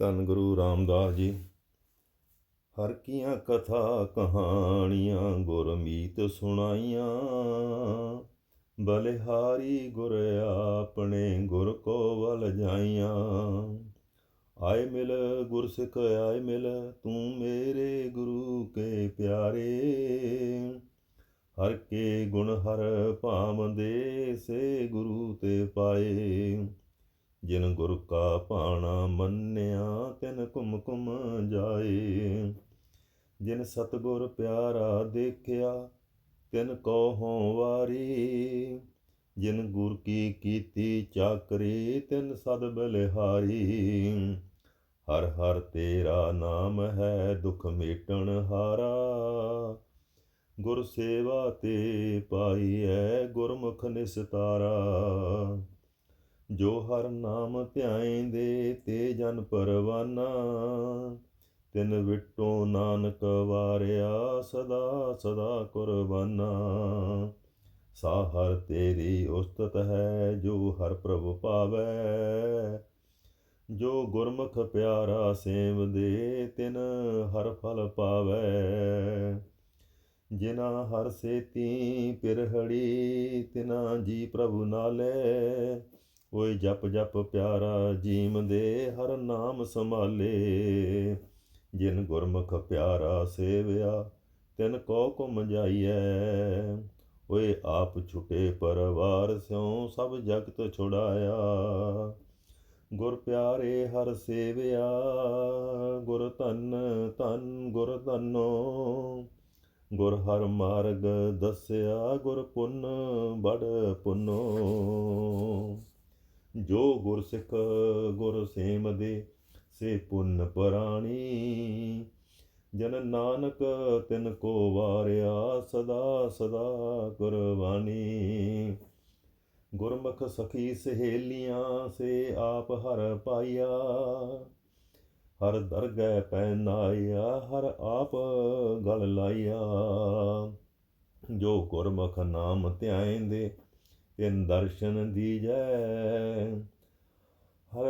ਧੰਨ ਗੁਰੂ ਰਾਮਦਾਸ ਜੀ। ਹਰ ਕੀਆਂ ਕਥਾ ਕਹਾਣੀਆਂ ਗੁਰਮੀਤ ਸੁਣਾਈਆਂ। ਬਲਿਹਾਰੀ ਗੁਰ ਆਪਣੇ ਗੁਰ ਕੋ ਵਲ ਜਾਈਆਂ। ਆਏ ਮਿਲ ਗੁਰ ਸਿੱਖ ਆਏ ਮਿਲ ਤੂੰ ਮੇਰੇ ਗੁਰੂ ਕੇ ਪਿਆਰੇ। ਹਰ ਕੇ ਗੁਣ ਹਰ ਭਾਵੰਦੇ ਸੇ ਗੁਰੂ ਤੇ ਪਾਏ। ਜਿਨ ਗੁਰ ਕਾ ਭਾਣਾ ਮੰਨਿਆ, ਤਿਨ ਕੁਮ ਕੁਮ ਜਾਏ। ਜਿਨ ਸਤਗੁਰ ਪਿਆਰਾ ਦੇਖਿਆ, ਤਿਨ ਕੋ ਹੋਂ ਵਾਰੀ। ਜਿਨ ਗੁਰ ਕੀ ਕੀਤੀ ਚਾਕਰੀ, ਤਿਨ ਸਦ ਬਲਿਹਾਰੀ। ਹਰ ਹਰ ਤੇਰਾ ਨਾਮ ਹੈ, ਦੁਖ ਮੇਟਣ ਹਾਰਾ। ਗੁਰ ਸੇਵਾ ਤੇ ਪਾਈਐ ਗੁਰਮੁਖ ਨਿਸਤਾਰਾ। ਜੋ ਹਰ ਨਾਮ ਧਿਆਇਂਦੇ ਤੇ ਜਨ ਪਰਵਾਨਾ। ਤਿਨ ਵਿਟੋ ਨਾਨਕ ਵਾਰਿਆ, ਸਦਾ ਸਦਾ ਕੁਰਬਾਨਾ। ਸਾ ਹਰ ਤੇਰੀ ਉਸਤਤ ਹੈ, ਜੋ ਹਰ ਪ੍ਰਭ ਪਾਵੈ। ਜੋ ਗੁਰਮੁਖ ਪਿਆਰਾ ਸੇਵਦੇ, ਤਿਨ ਹਰ ਫਲ ਪਾਵੈ। ਜਿਨਾ ਹਰ ਸੇਤੀ ਪਿਰਹੜੀ, ਤਿਨਾ ਜੀ ਪ੍ਰਭੂ ਨਾਲੇ। ਓਏ ਜਪ ਜਪ ਪਿਆਰਾ ਜੀਵਦੇ ਹਰ ਨਾਮ ਸੰਭਾਲੇ। ਜਿਨ ਗੁਰਮੁਖ ਪਿਆਰਾ ਸੇਵਿਆ, ਤਿਨ ਕੋ ਕੁਮ ਜਾਈਐ। ਓਏ ਆਪ ਛੁਟੇ ਪਰਵਾਰ ਸਿਉ ਸਭ ਜਗਤ ਛੁਡਾਇਆ। ਗੁਰ ਪਿਆਰੇ ਹਰ ਸੇਵਿਆ, ਗੁਰ ਧਨ ਧੰਨ ਗੁਰ ਧੰਨੋ। ਗੁਰ ਹਰ ਮਾਰਗ ਦੱਸਿਆ, ਗੁਰ ਪੁੰਨ ਬੜ ਪੁੰਨੋ। ਜੋ ਗੁਰ ਸਿੱਖ ਗੁਰ ਸੇਮ ਦੇ, ਸੇ ਪੁੰਨ ਪਰਾਣੀ। ਜਨ ਨਾਨਕ ਤਿਨ ਕੋ ਵਾਰਿਆ, ਸਦਾ ਸਦਾ ਕੁਰਬਾਨੀ। ਗੁਰਮੁਖ ਸਖੀ ਸਹੇਲੀਆਂ, ਸੇ ਆਪ ਹਰ ਪਾਇਆ। ਹਰ ਦਰਗਹਿ ਪੈਨਾਇਆ ਹਰ ਆਪ ਗਲ ਲਾਇਆ। ਜੋ ਗੁਰਮੁਖ ਨਾਮ ਧਿਆਇਂਦੇ ਤਿਨ ਦਰਸ਼ਨ ਦੀਜੈ। ਹਰ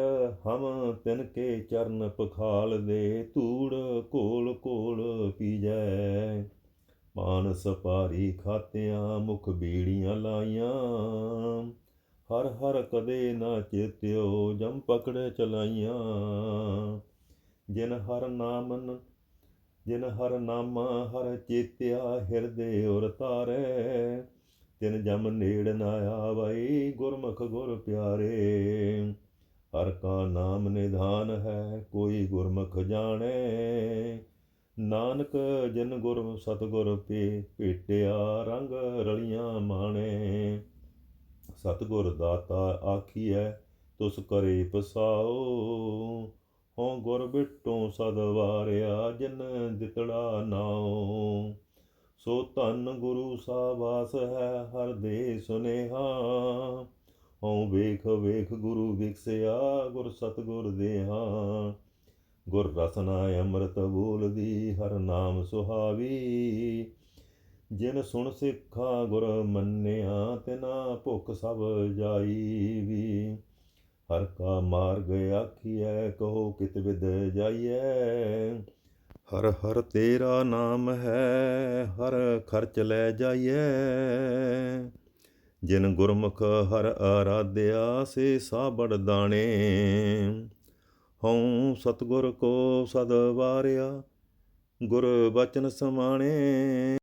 ਹਮ ਤਿਨ ਕੇ ਚਰਨ ਪਖਾਲ ਦੇ ਧੂੜ ਕੋਲ ਕੋਲ ਪੀਜੈ। ਪਾਨ ਸਪਾਰੀ ਖਾਤਿਆਂ ਮੁਖ ਬੀੜੀਆਂ ਲਾਈਆਂ। ਹਰ ਹਰ ਕਦੇ ਨਾ ਚੇਤਿਓ ਜਮ ਪਕੜ ਚਲਾਈਆਂ। ਜਿਨ ਹਰ ਨਾਮਨ, ਜਿਨ ਹਰ ਨਾਮਾ ਹਰ ਚੇਤਿਆ ਹਿਰਦੇ ਉਰ ਤਾਰੈ। ਤਿਨ ਜਮ ਨੇੜ ਨਾ ਆਵਈ ਗੁਰਮੁਖ ਗੁਰ ਪਿਆਰੇ। ਹਰ ਕਾ ਨਾਮ ਨਿਧਾਨ ਹੈ, ਕੋਈ ਗੁਰਮੁਖ ਜਾਣੈ। ਨਾਨਕ ਜਿਨ ਗੁਰ ਸਤਗੁਰ ਪੇ ਭੇਟਿਆ, ਰੰਗ ਰਲੀਆਂ ਮਾਣੇ। ਸਤਗੁਰ ਦਾਤਾ ਆਖੀਐ, ਤੁਸ ਕਰੇ ਪਸਾਓ। ਹਉ ਗੁਰ ਬਿਟੋ ਸਦ ਵਾਰਿਆ, ਜਿਨ ਦਿੱਤੜਾ ਨਾਉ। ਸੋ ਧੰਨ ਗੁਰੂ ਸਾਬਾਸ ਹੈ ਹਰ ਦੇ ਸੁਨੇਹਾ। ਹਉ ਵੇਖ ਵੇਖ ਗੁਰੂ ਵਿਖਸਿਆ ਗੁਰ ਸਤਗੁਰ ਦੇਹਾ। ਗੁਰ ਰਸਨਾ ਅੰਮ੍ਰਿਤ ਬੋਲਦੀ, ਹਰ ਨਾਮ ਸੁਹਾਵੀ। ਜਿਨ ਸੁਣ ਸਿੱਖਾ ਗੁਰ ਮੰਨਿਆ, ਤਿਨਾ ਭੁੱਖ ਸਭ ਜਾਈ ਵੀ ਹਰ ਕਾ ਮਾਰਗ ਆਖੀਐ, ਕਹੋ ਕਿਤ ਵਿਦ ਜਾਈਐ। ਹਰ ਹਰ ਤੇਰਾ ਨਾਮ ਹੈ, ਹਰ ਖਰਚ ਲੈ ਜਾਈਏ ਜਿਨ ਗੁਰਮੁਖ ਹਰ ਆਰਾਧਿਆ, ਸੇ ਸਾਬੜ ਦਾਣੇ। ਹਉ ਸਤਗੁਰ ਕੋ ਸਦ ਵਾਰਿਆ, ਗੁਰ ਬਚਨ ਸਮਾਣੇ।